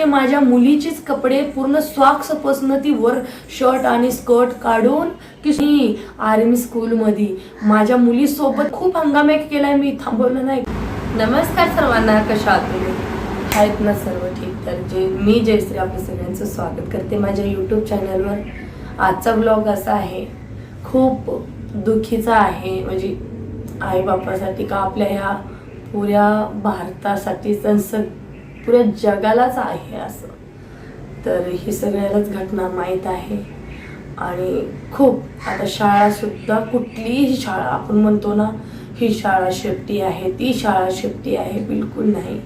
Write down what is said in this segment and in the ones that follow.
मुलीचे माझ्या मुलीचेच कपडे पूर्ण सॉक्सपासून ती वर शर्ट आणि स्कर्ट काढून की आर्मी स्कूलमध्ये माझ्या मुलीसोबत खूप हंगामे केलाय मी थांबवलं नाही. नमस्कार सर्वांना कशा आहात तुम्ही? आहेत ना सर्व ठीक तर जे मी जयश्री आपलं सगळ्यांचं स्वागत करते माझ्या यूट्यूब चॅनलवर आजचा ब्लॉग असा आहे खूप दुःखीचा आहे म्हणजे आईबापासाठी का आपल्या ह्या पुऱ्या भारतासाठी संस पुऱ्या जगालाच आहे असं. तर ही सगळ्यालाच घटना माहीत आहे. आणि खूप आता शाळासुद्धा कुठलीही शाळा आपण म्हणतो ना ही शाळा शेपटी आहे ती शाळा शेपटी आहे बिलकुल नाही.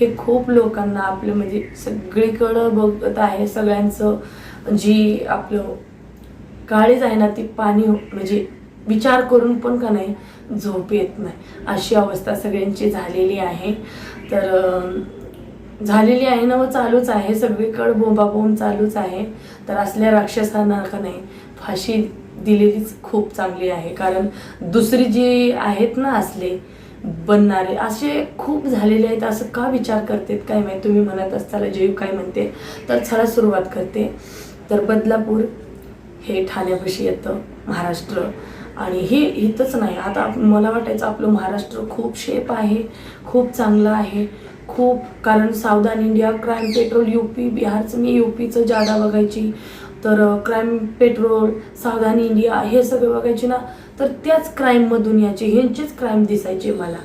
हे खूप लोकांना आपलं म्हणजे सगळीकडं बघत आहे सगळ्यांचं जी आपलं काळीज आहे ना ती पाणी म्हणजे विचार करून पण का नाही झोप येत नाही. अशी अवस्था सगळ्यांची झालेली आहे. तर झालेली आहे ना व चालूच आहे. सगळीकडे बोंबाबोंब चालूच आहे. तर असल्या राक्षसांना का नाही फाशी दिलेलीच खूप चांगली आहे. कारण दुसरी जी आहेत ना असले बनणारे असे खूप झालेले आहेत. असं का विचार करतेत? काय माहिती? तुम्ही म्हणत असताना जीव काय म्हणते? तर चला सुरुवात करते. तर बदलापूर हे ठाण्यापाशी येतं महाराष्ट्र. आणि हे इथंच नाही. आता मला वाटायचं आपलं महाराष्ट्र खूप शेप आहे खूप चांगलं आहे. खूप कारण Savdhaan India crime patrol U P बिहारचं मी यू पीचं जादा बघायची. तर क्राईम पेट्रोल सावधान इंडिया हे सगळं बघायचे ना तर त्याच क्राईममधून यायचे. ह्यांचेच क्राईम दिसायचे मला.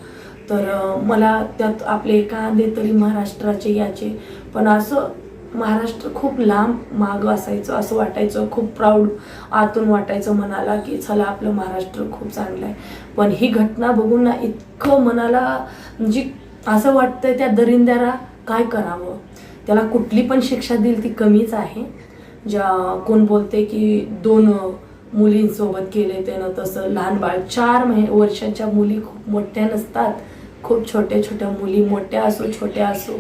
तर मला त्यात आपले कांदे तरी महाराष्ट्राचे याचे पण असं महाराष्ट्र खूप लांब मागं असायचं असं वाटायचं. खूप प्राऊड आतून वाटायचं मनाला की चला आपलं महाराष्ट्र खूप चांगलं आहे. पण ही घटना बघून ना इतकं मनाला म्हणजे असं वाटतं त्या दरिंद्याला काय करावं? त्याला कुठली पण शिक्षा दिली ती कमीच आहे. ज्या कोण बोलते की दोन मुलींसोबत केले त्यानं तसं लहान बाळ. चार महि वर्षाच्या मुली खूप मोठ्या नसतात. खूप छोट्या छोट्या मुली मोठ्या असो छोट्या असो.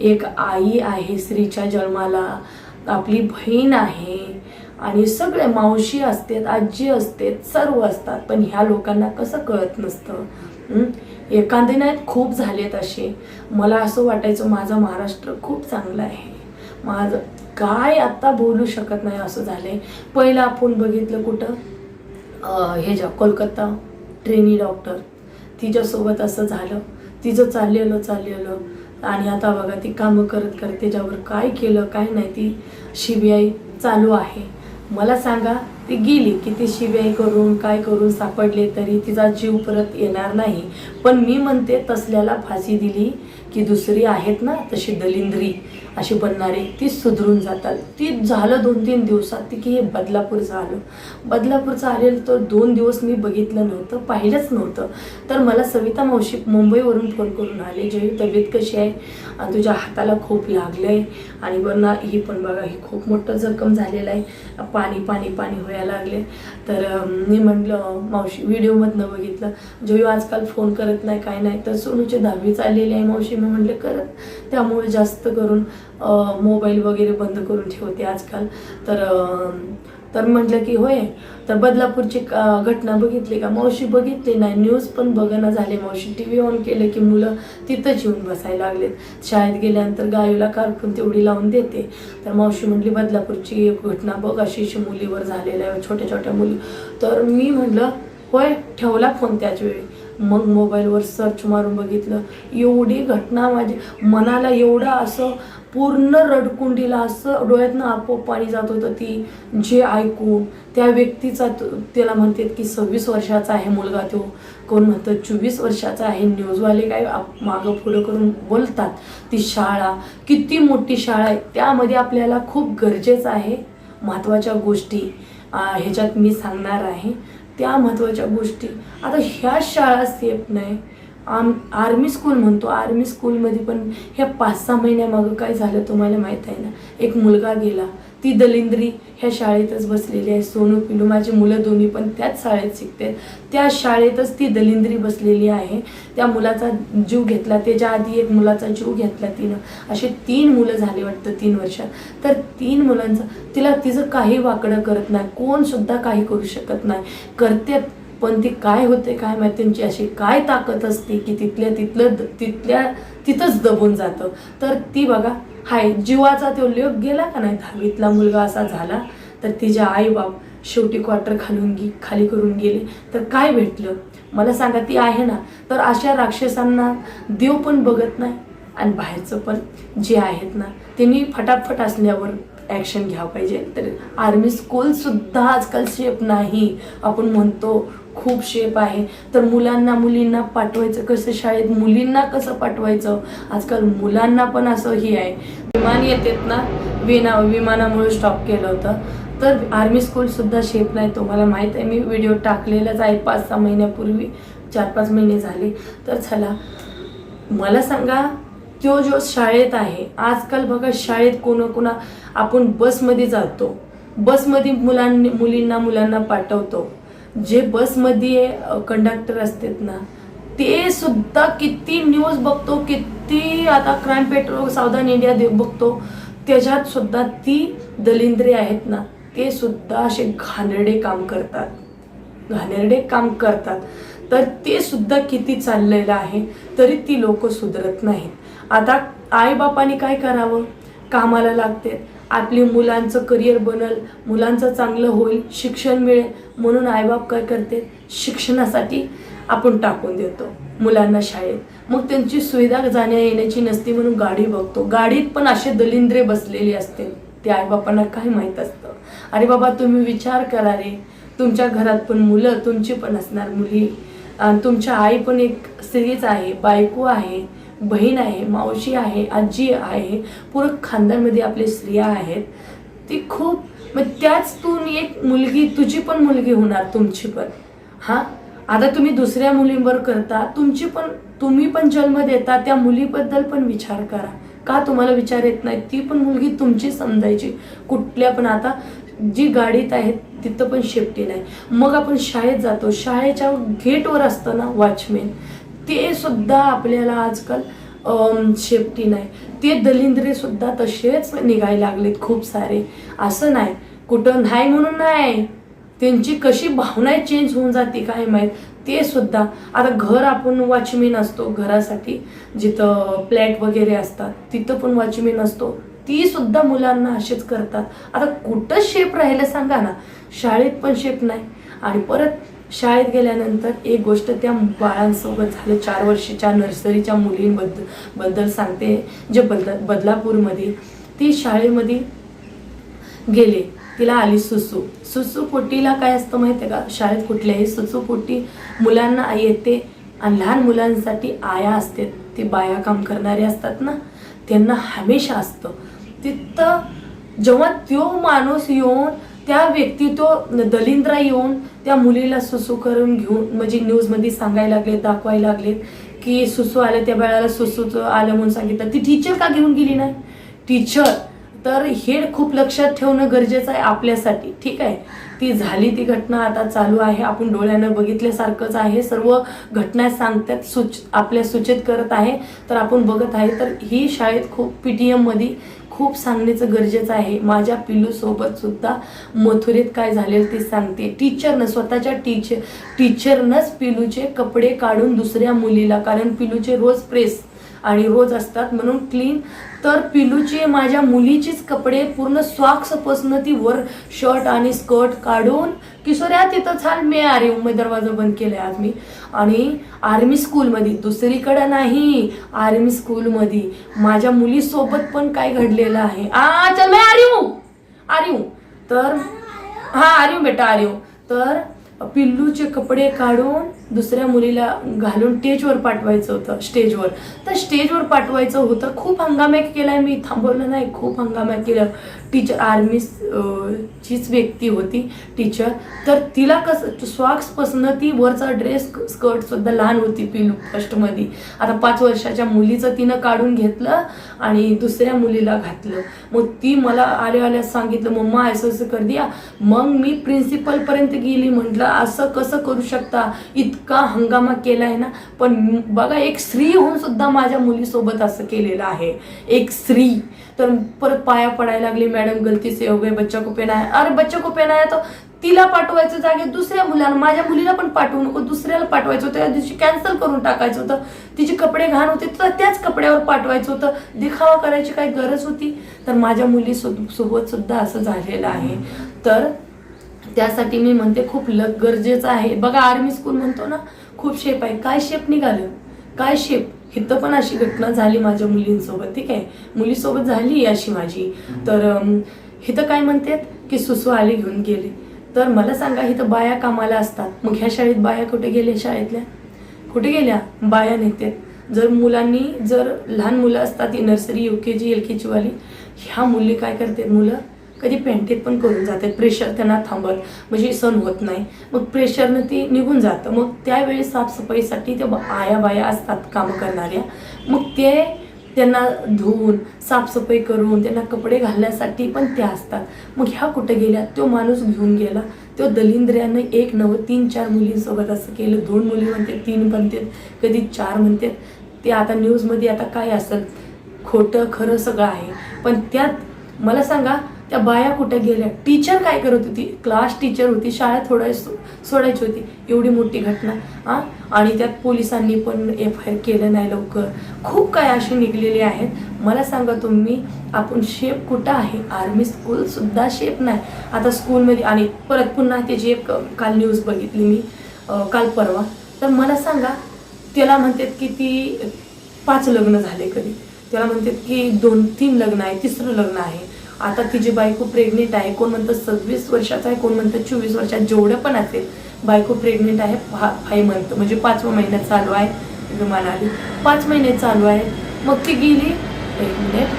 एक आई आहे स्त्रीच्या जन्माला. आपली बहीण आहे. आणि सगळे मावशी असतात आजी असते सर्व असतात. पण ह्या लोकांना कसं कळत नसतं? एखादे नाहीत खूप झालेत असे. मला असं वाटायचं माझं महाराष्ट्र खूप चांगलं आहे. माझं काय आत्ता बोलू शकत नाही असं झालं आहे पहिलं आपण बघितलं कुठं? ह्याच्या हे ज्या कोलकाता ट्रेनी डॉक्टर तिच्यासोबत असं झालं. तिचं चाललेलं चाललेलं. आणि आता बघा ती कामं करत करत त्याच्यावर काय केलं काय नाही ती सी बी आय चालू आहे. मला सांगा ती गेली की ती शिबिआय करून काय करून सापडले तरी तिचा जीव परत येणार नाही. पण मी म्हणते तसल्याला फाशी दिली की दुसरी आहेत ना तशी दलिंद्री. अशी बनणारी ती सुधरून जातात. ती झालं दोन तीन दिवसात ती की हे बदलापूरचं आलं. बदलापूरचं आलेलं तर दोन दिवस मी बघितलं नव्हतं पाहिलंच नव्हतं. तर मला सविता मावशी मुंबईवरून फोन करून आले जे तब्येत कशी आहे? आणि तुझ्या हाताला खूप लागलं आहे आणि वरना ही पण बघा ही खूप मोठं जखम झालेलं आहे. पाणी पाणी पाणी व्हायला लागले. तर मी म्हटलं मावशी व्हिडिओमधनं बघितलं. जो आजकाल फोन करत नाही काय नाही. तर सोनूची दहावी चाललेली आहे मावशी. मी म्हटलं करत. त्यामुळे जास्त करून मोबाईल वगैरे बंद करून ठेवते आजकाल. तर तर म्हटलं की होय तर बदलापूरची का- घटना बघितली का? मावशी बघितली नाही न्यूज पण बघणं झाले. मावशी टी व्ही ऑन केलं की मुलं तिथंच येऊन बसायला लागलेत. शाळेत गेल्यानंतर गायूला कारकून तेवढी लावून देते. तर मावशी म्हटली बदलापूरची एक घटना बघ अशी अशी मुलीवर झालेल्या आहे छोट्या छोट्या मुली. तर मी म्हटलं होय ठेवला फोन त्याच वेळी. मग मोबाईलवर सर्च मारून बघितलं. एवढी घटना माझी मनाला एवढं असं पूर्ण रडकुंडीला असं डोळ्यातनं आपोआप पाणी जात होतं ती जे ऐकून. त्या व्यक्तीचा तो- त्याला म्हणतात की सव्वीस वर्षाचा आहे मुलगा तो. कोण म्हणतं चोवीस वर्षाचा आहे. न्यूजवाले काय मागं पुढं करून बोलतात. ती शाळा किती मोठी शाळा आहे. त्यामध्ये आपल्याला खूप गरजेचं आहे महत्त्वाच्या गोष्टी. ह्याच्यात मी सांगणार आहे. त्या महत्त्वाच्या गोष्टी. आता ह्या शाळा सेफ नाही आम आर्मी स्कूल म्हणतो. आर्मी स्कूलमध्ये पण ह्या पाच सहा महिन्यामागं काय झालं तुम्हाला माहीत आहे ना? एक मुलगा गेला. ती दलिंद्री ह्या शाळेतच बसलेली आहे. सोनू पिलू माझी मुलं दोन्ही पण त्याच शाळेत शिकते त्या शाळेतच ती दलिंद्री बसलेली आहे. त्या मुलाचा जीव घेतला. त्याच्या आधी एक मुलाचा जीव घेतला तिनं. असे तीन मुलं झाले वाटतं तीन वर्षात तर तीन मुलांचं तिला तिचं काही वाकडं करत नाही. कोण सुद्धा काही करू शकत नाही. करते पण ती काय होते काय माहिती त्यांची अशी काय ताकद असते की तिथल्या तिथलं तिथल्या तिथंच दबून जातं. तर ती बघा हाय जीवाचा तो लोक गेला का नाही? दहावीतला मुलगा असा झाला तर तिच्या आई बाप शेवटी क्वार्टर खालून गे खाली करून गेले. तर काय भेटलं? मला सांगा ती आहे ना? तर अशा राक्षसांना देव पण बघत नाही आणि बाहेरचं पण जे आहेत ना त्यांनी फटाफट असल्यावर ॲक्शन घ्यावं पाहिजे. तर आर्मी स्कूलसुद्धा आजकाल शेप नाही. आपण म्हणतो खूप शेप आहे. तर मुलांना मुलींना पाठवायचं कसं शाळेत? मुलींना कसं पाठवायचं? आजकाल मुलांना पण असं हे आहे. विमान येतात ना? विना विमानामुळे स्टॉप केलं होतं. तर आर्मी स्कूलसुद्धा शेप नाही तुम्हाला माहीत आहे. मी व्हिडिओ टाकलेलाच आहे पाच सहा महिन्यापूर्वी. चार पाच महिने झाले. तर चला मला सांगा तो जो शाळेत आहे आजकाल बघा शाळेत कोणा कोणा आपण बसमध्ये जातो. बसमध्ये मुलांनी मुलींना मुलांना पाठवतो. जे बसमध्ये कंडक्टर असतात ना ते सुद्धा किती न्यूज बघतो किती आता क्राईम पेट्रोल सावधान इंडिया दे बघतो त्याच्यात सुद्धा ती दलिंद्रे आहेत ना ते सुद्धा असे घाणेरडे काम करतात. घाणेरडे काम करतात. तर ते सुद्धा किती चाललेलं आहे तरी ती लोक सुधरत नाहीत. आता आईबापाने काय करावं? कामाला लागते आपली मुलांचं करिअर बनल मुलांचं चांगलं होईल शिक्षण मिळेल म्हणून आईबाप काय करते? शिक्षणासाठी आपण टाकून देतो मुलांना शाळेत. मग त्यांची सुविधा जाण्या येण्याची नसते म्हणून गाडी बघतो. गाडीत पण असे दलिंद्रे बसलेले असते ते आईबापांना काय माहीत असतं? अरे बाबा तुम्ही विचार करा रे. तुमच्या घरात पण मुलं तुमची पण असणार मुली. आणि तुमच्या आई पण एक स्त्रीच आहे बायको आहे. बहीण आहे मावशी आहे आजी आहे पूर्ण खानदानमध्ये आपले स्त्रिया आहेत. ती खूप मग त्याच तू एक मुलगी तुझी पण मुलगी होणार तुमची पण. हां? आता तुम्ही दुसऱ्या मुलींवर करता तुमची पण तुम्ही पण जन्म देता त्या मुलीबद्दल पण विचार करा. का तुम्हाला विचार येत नाही? ती पण मुलगी तुमची समजायची. कुठल्या पण आता जी गाडीत आहेत तिथं पण शेफ्टी नाही. मग आपण शाळेत जातो. शाळेच्या गेटवर असतं ना वॉचमॅन ते सुद्धा आपल्याला आजकाल शेपटी नाही. ते दलिंद्रे सुद्धा तसेच निघायला लागलेत खूप सारे. असं नाही. कुठं नाही म्हणून नाही. त्यांची कशी भावना चेंज होऊन जाते काय माहीत. ते सुद्धा. आता घर आपण वॉचमेन असतो घरासाठी. जिथं फ्लॅट वगैरे असतात तिथं पण वॉचमेन असतो. ती सुद्धा मुलांना असेच करतात. आता कुठं शेप राहिलं सांगा ना. शाळेत पण शेप नाही. आणि परत शाळेत गेल्यानंतर एक गोष्ट त्या बाळांसोबत झालं. चार वर्षीच्या नर्सरीच्या मुलींबद्दल बद्दल सांगते. जे बदला बदलापूरमध्ये ती शाळेमध्ये गेले. तिला आली सुसू. सुसू पोटीला काय असतं माहिती आहे का? शाळेत कुठल्याही सुसू पोटी मुलांना येते आणि लहान मुलांसाठी आया असते. ते बाया काम करणारे असतात ना? त्यांना हमेशा असतं. तिथं जेव्हा तो माणूस येऊन त्या व्यक्ती तो दलिंद्रा येऊन त्या मुलीला सुसू करून घेऊन म्हणजे न्यूजमध्ये सांगायला लागलेत दाखवायला लागलेत की सुसू आले त्या बाळाला सुसूचं आलं म्हणून सांगितलं. ती टीचर का घेऊन गेली नाही? टीचर तर हे खूप लक्षात ठेवणं गरजेचं आहे आपल्यासाठी. ठीक आहे? ती झाली ती घटना आता चालू आहे. आपण डोळ्यानं बघितल्यासारखंच आहे. सर्व घटना सांगतात सूच आपल्या सूचित करत आहे. तर आपण बघत आहे तर ही शाळेत खूप पी टी एममध्ये खूप सांगण्याचं गरजेचं आहे. माझ्या पिलूसोबत सुद्धा मथुरेत काय झालेलं ते सांगते. टीचरनं स्वतःच्या टीचर टीचरनंच पिलूचे कपडे काढून दुसऱ्या मुलीला कारण पिलूचे रोज प्रेस आणि रोज असतात. म्हणून क्लीन तर पिलूची माझ्या मुलीचीच कपडे पूर्ण सॉक्सपासून ती वर शर्ट आणि स्कर्ट काढून किशोऱ्या तिथं छान मी आरे मी दरवाजा बंद केलाय आज मी. आणि आर्मी स्कूलमध्ये दुसरीकडं नाही आर्मी स्कूलमध्ये. माझ्या मुलीसोबत पण काय घडलेलं आहे? आ चल मी आर्यू! आर्यू! तर हा आर्यू बेटा आर्यू. तर पिल्लूचे कपडे काढून दुसऱ्या मुलीला घालून स्टेजवर पाठवायचं होतं स्टेजवर. तर स्टेजवर पाठवायचं होतं. खूप हंगामा केलाय मी. थांबवलं नाही. खूप हंगामा केलं. टीचर आर्मी चीच व्यक्ती होती टीचर. तर तिला कसं स्वाक्सपासून ती वरचा ड्रेस स्कर्ट सुद्धा लहान होती पिलू फर्स्टमध्ये आता पाच वर्षाच्या मुलीचं तिनं काढून घेतलं आणि दुसऱ्या मुलीला घातलं. मग ती मला आल्या आल्या सांगितलं मम्मा असं असं कर द्या. मग मी प्रिन्सिपलपर्यंत गेली. म्हटलं असं कसं करू शकता? इतका हंगामा केलाय ना. पण बघा एक स्त्री होऊन सुद्धा माझ्या मुलीसोबत असं केलेलं आहे. एक स्त्री. तर परत पाया पडायला लागली मॅडम गलती से हो गए बच्चा को आहे अरे बच्चा को आहे तो तिला पाठवायचं जागे दुसऱ्या मुलाला. माझ्या मुलीला पण पाठवू नको दुसऱ्याला पाठवायचं होतं. त्या दिवशी कॅन्सल करून टाकायचं होतं. तिचे कपडे घाण होते तर त्याच कपड्यावर पाठवायचं होतं. दिखावा करायची काही गरज होती. तर माझ्या मुली सोबत सुद्धा असं झालेलं आहे. तर त्यासाठी मी म्हणते खूप ल गरजेचं आहे. बघा आर्मी स्कूल म्हणतो ना खूप शेप आहे. काय शेप निघालं? काय शेप इथं पण अशी घटना झाली माझ्या मुलींसोबत ठीक आहे? मुलीसोबत झाली अशी माझी. तर इथं काय म्हणतात? की सुसू आले घेऊन गेले. तर मला सांगा इथं बाया कामाला असतात. मग ह्या शाळेत बाया कुठे गेल्या शाळेतल्या? कुठे गेल्या? बाया नेतात जर मुलांनी जर लहान मुलं असतात ती nursery U K G L K जीवाली ह्या मुली काय करतात मुलं? कधी पॅन्टेत पण करून जातात प्रेशर त्यांना थांबत म्हणजे सण होत नाही. मग प्रेशरनं ती निघून जातं. मग त्यावेळी साफसफाईसाठी त्या आया बाया असतात कामं करणाऱ्या. मग ते त्यांना धुवून साफसफाई करून त्यांना कपडे घालण्यासाठी पण त्या असतात. मग ह्या कुठे गेल्या? तो माणूस घेऊन गेला. तो दलिंद्र्यानं एक नवं तीन चार मुलींसोबत असं केलं. दोन मुली म्हणते तीन म्हणतात कधी चार म्हणतात. ते आता न्यूजमध्ये आता काय असेल? खोटं खरं सगळं आहे. पण त्यात मला सांगा त्या बाया कुठे गेल्या? टीचर काय करत होती? क्लास टीचर होती शाळा थोडा सो- सोडायची होती. एवढी मोठी घटना हा? आणि त्यात पोलिसांनी पण एफ आय आर केलं नाही लवकर. खूप काय अशी निघलेली आहेत. मला सांगा तुम्ही आपण शेप कुठं आहे? आर्मी स्कूल सुद्धा शेप नाही. आता स्कूलमध्ये आणि परत पुन्हा त्याची एक काल न्यूज बघितली मी काल परवा तर मला सांगा त्याला म्हणतात की ती पाच लग्न झाले कधी? त्याला म्हणतात की दोन तीन लग्न आहे तिसरं लग्न आहे. आता तिची बायको प्रेग्नेंट आहे कोण म्हणतं सव्वीस वर्षाचा आहे कोण म्हणतं चोवीस वर्षात जेवढं पण असेल बायको प्रेग्नेंट आहे फाईव्ह मंथ म्हणजे पाचवा महिन्यात चालू आहे विमान आली. पाच महिने चालू आहे. मग ती गेली एक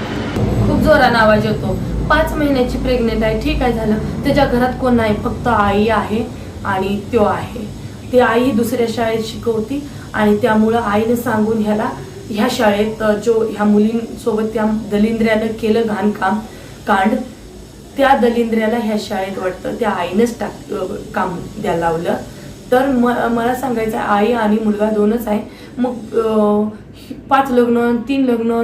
खूप जोरानं आवाज येतो. पाच महिन्याची प्रेग्नेंट आहे ठीक आहे झालं. त्याच्या घरात कोण नाही फक्त आई आहे आणि त्यो आहे. ती आई दुसऱ्या शाळेत शिकवती आणि त्यामुळं आईने सांगून ह्याला ह्या शाळेत जो ह्या मुलींसोबत त्या दलिंद्र्यानं केलं घाणकाम कांड त्या दलिंद्र्याला ह्या शाळेत वाटतं त्या आईनंच टाक काम द्या लावलं. तर म मला सांगायचं आहे, आई आणि मुलगा दोनच आहे. मग पाच लग्न तीन लग्न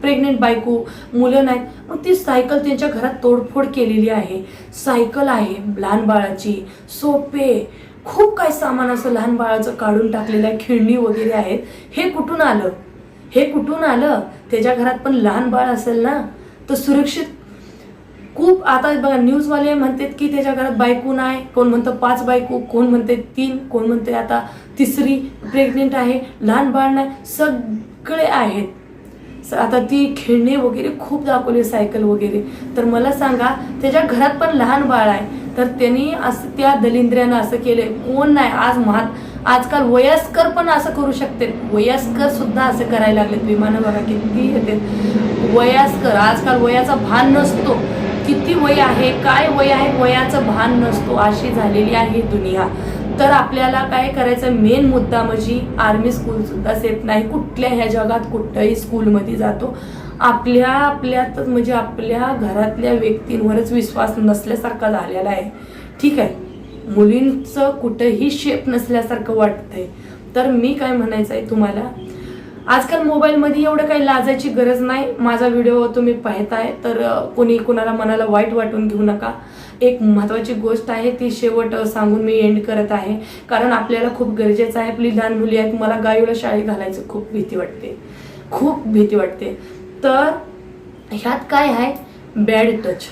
प्रेग्नेंट बायको मुलं नाहीत. मग ती सायकल त्यांच्या घरात तोडफोड केलेली आहे. सायकल आहे लहान बाळाची सोपे खूप काय सामान असं लहान बाळाचं काढून टाकलेलं आहे खेळणी वगैरे आहेत. हे कुठून आलं? हे कुठून आलं? त्याच्या घरात पण लहान बाळ असेल ना? तर सुरक्षित. खूप आता बघा न्यूजवाले म्हणतात की त्याच्या घरात बायको नाही. कोण म्हणतं पाच बायको कोण म्हणते तीन कोण म्हणते आता तिसरी प्रेग्नेंट आहे लहान बाळ नाही सगळे आहेत. आता ती खेळणे वगैरे खूप दाखवली सायकल वगैरे. तर मला सांगा त्याच्या घरात पण लहान बाळ आहे तर त्यांनी असं त्या दलिंद्र्यानं असं केलंय. कोण नाही आज महात आजकाल वयस्कर पण असं करू शकते वयस्कर सुद्धा असं करायला लागलेत. विमानं बघा किती येते वयस्कर आजकाल वयाचा भान नसतो. किती वय आहे काय वय आहे वयाचं भान नसतो. अशी झालेली आहे दुनिया. तर आपल्याला काय करायचं? मेन मुद्दा म्हणजे आर्मी स्कूल सुद्धा सेफ नाही. कुठल्या ह्या जगात कुठल्याही स्कूलमध्ये जातो. आपल्या आपल्यातच म्हणजे आपल्या घरातल्या व्यक्तींवरच विश्वास नसल्यासारखा झालेला आहे. ठीक आहे? मुलींचं कुठंही शेप नसल्यासारखं वाटतंय. तर मी काय म्हणायचं आहे तुम्हाला? आजकाल मोबाईलमध्ये एवढं काही लाजायची गरज नाही. माझा व्हिडिओ तुम्ही पाहताय. तर कोणी कोणाला मनाला वाईट वाटून घेऊ नका. एक महत्त्वाची गोष्ट आहे ती शेवट सांगून मी एंड करत आहे. कारण आपल्याला खूप गरजेचं आहे आपली लहान मुली आहेत मला गायीला शाळेत घालायचं खूप भीती वाटते. खूप भीती वाटते. तर ह्यात काय आहे? बॅड टच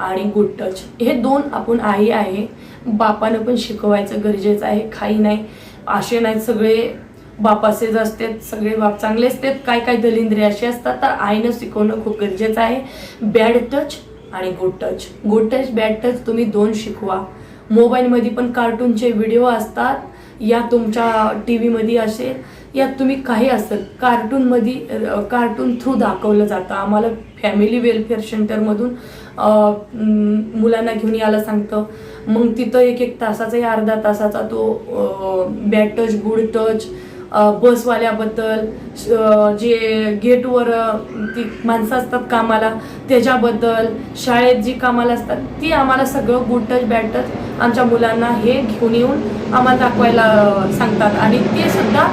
आणि गुड टच हे दोन आपण आई आहे. बापानं पण शिकवायचं गरजेचं आहे. काही नाही. असे नाहीत सगळे बाप असेच असतात सगळे बाप चांगले असतात काय काय दलिंद्रे असे असतात. तर आईनं शिकवणं खूप गरजेचं आहे. बॅड टच आणि good touch good touch bad touch तुम्ही दोन शिकवा. मोबाईलमध्ये पण कार्टूनचे व्हिडिओ असतात. या तुमच्या टी व्हीमध्ये असेल या तुम्ही काही असेल. कार्टूनमध्ये कार्टून थ्रू दाखवलं जातं. आम्हाला फॅमिली वेलफेअर सेंटरमधून मुलांना घेऊन यायला सांगतं. मग तिथं एक एक तासाचा या अर्धा तासाचा तो बॅड टच गुड टच बसवाल्याबद्दल जे गेटवर ती माणसं असतात कामाला त्याच्याबद्दल शाळेत जी कामाला असतात ती आम्हाला सगळं गुड टच बॅड टच आमच्या मुलांना हे घेऊन येऊन आम्हाला दाखवायला सांगतात. आणि ते सुद्धा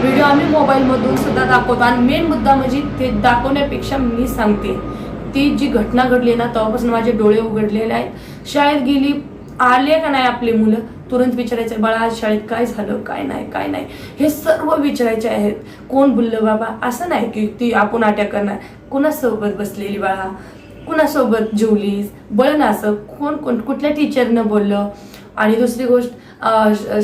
व्हिडिओ आम्ही मोबाईलमधून सुद्धा दाखवतो. आणि मेन मुद्दा म्हणजे ते दाखवण्यापेक्षा मी सांगते. ती जी घटना घडली ना तेव्हापासून माझे डोळे उघडलेले आहेत. शाळेत गेली आले का नाही आपली मुलं? तुरंत विचारायचं बाळा आज शाळेत काय झालं? काय नाही? काय नाही? हे सर्व विचारायचे आहेत. कोण बोललं बाबा? असं नाही की ती आपण अटॅक करणार. कुणासोबत बसलेली बाळा? कुणासोबत जेवलीस? बळ ना असं. कोण कोण? कुठल्या टीचरनं बोललं? आणि दुसरी गोष्ट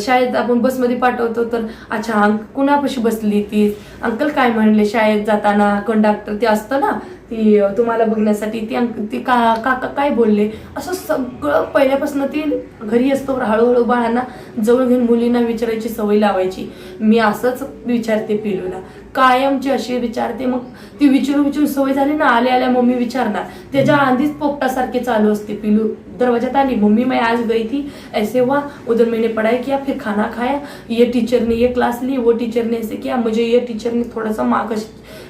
शाळेत आपण बसमध्ये पाठवतो तर अच्छा अंक कुणापाशी बसली ती? अंकल काय म्हणले? शाळेत जाताना कंडक्टर ते असतं ना ती तुम्हाला बघण्यासाठी ती अंक ती का काका काय बोलले? असं सगळं पहिल्यापासून ती घरी असतो हळूहळू बाळांना जवळ घेऊन मुलींना विचारायची सवय लावायची. मी असंच विचारते पिलूला. कायमची अशी विचारते मग ती विचारू विचारू सवय झाली ना आल्या आल्या मम्मी विचारणार. त्याच्या आधीच पोपटासारखे चालू असते पिलू. दरवाजात आली मम्मी मैं आज गई थी ऐसे हुआ उधर मैंने पढ़ाई किया फिर खाना खाया ये टीचर ने ये क्लास ली वो टीचर ने ऐसे किया मुझे ये टीचर ने थोड़ा सा मार्क्स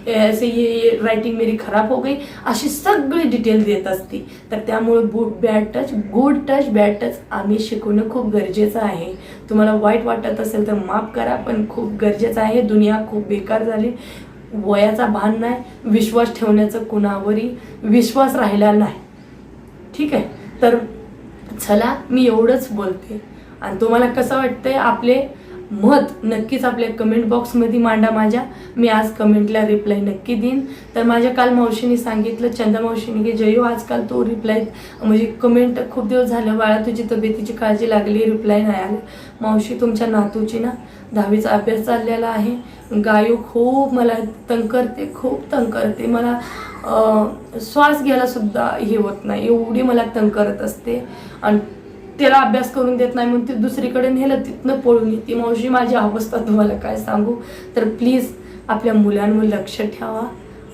ऐसे ये रायटिंग मेरी खराब हो गई। अशी सगळी डिटेल देत असते. तर त्यामुळे bad touch good touch bad touch आम्ही शिकवणं खूप गरजेचं आहे. तुम्हाला वाईट वाटत असेल तर माफ करा पण खूप गरजेचं आहे. दुनिया खूप बेकार झाली. वयाचा भान नाही. विश्वास ठेवण्याचं कुणावरही विश्वास राहिला नाही. ठीक आहे? तर चला मी एवढंच बोलते. आणि तुम्हाला कसं वाटतंय आपले मत नक्कीच आपल्या कमेंट बॉक्समध्ये मांडा माझ्या. मी आज कमेंटला रिप्लाय नक्की देईन. तर माझ्या काल मावशीने सांगितलं चंदा मावशीने की जयो आजकाल तो रिप्लाय म्हणजे कमेंट खूप दिवस झालं. बाळा तुझी तब्येतीची काळजी लागली रिप्लाय नाही आली. मावशी तुमच्या नातूची ना दहावीचा अभ्यास चाललेला आहे. गायू खूप मला तंग करते खूप तंग करते. मला श्वास घ्यायला सुद्धा हे होत नाही. एवढी मला तंग करत असते. आणि त्याला अभ्यास करून देत नाही म्हणून ती दुसरीकडे नेलं तिथनं पळून येते. मावशी माझी अवस्था तुम्हाला काय सांगू? तर प्लीज आपल्या मुलांवर लक्ष ठेवा.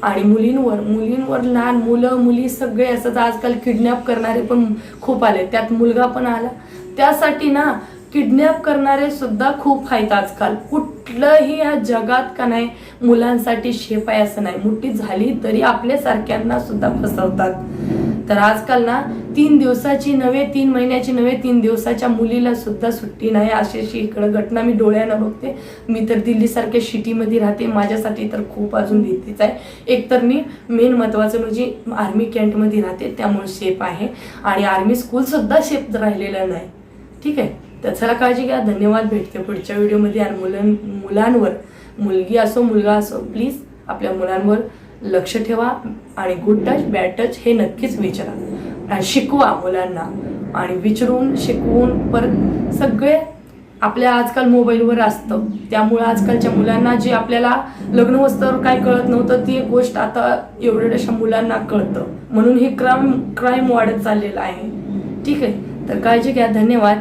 आणि मुलींवर मुलींवर लहान मुलं मुली सगळे असं आजकाल किडनॅप करणारे पण खूप आले. त्यात मुलगा पण आला. त्यासाठी ना किडनॅप करणारे सुद्धा खूप आहेत आजकाल. कुठलंही ह्या जगात का नाही मुलांसाठी शेप आहे असं नाही. मोठी झाली तरी आपल्यासारख्यांना सुद्धा फसवतात. तर आजकाल ना तीन दिवसाची नव्हे तीन महिन्याची नव्हे तीन दिवसाच्या मुलीला सुद्धा सुट्टी नाही. अशी अशी इकडं घटना मी डोळ्यानं बघते. मी तर दिल्लीसारख्या सिटीमध्ये राहते. माझ्यासाठी तर खूप अजून भीतीच आहे. एकतर मी मेन महत्त्वाचं म्हणजे आर्मी कॅन्टमध्ये राहते. त्यामुळे शेप आहे. आणि आर्मी स्कूलसुद्धा शेप राहिलेलं नाही. ठीक आहे? तर चला काळजी घ्या. धन्यवाद. भेटते पुढच्या व्हिडिओमध्ये. आणि मुलां मुलांवर मुलगी असो मुलगा असो प्लीज आपल्या मुलांवर लक्ष ठेवा आणि गुड टच बॅड टच हे नक्कीच विचारा. आणि शिकवा मुलांना. आणि विचारून शिकवून परत सगळे आपल्या आजकाल मोबाईलवर असतं. त्यामुळं आजकालच्या मुलांना जे आपल्याला लग्न वस्तावर काय कळत नव्हतं ती गोष्ट आता एवढ्याशा मुलांना कळतं. म्हणून हे क्राईम क्राईम वाढत चाललेलं आहे. ठीक आहे? तर काळजी घ्या. धन्यवाद.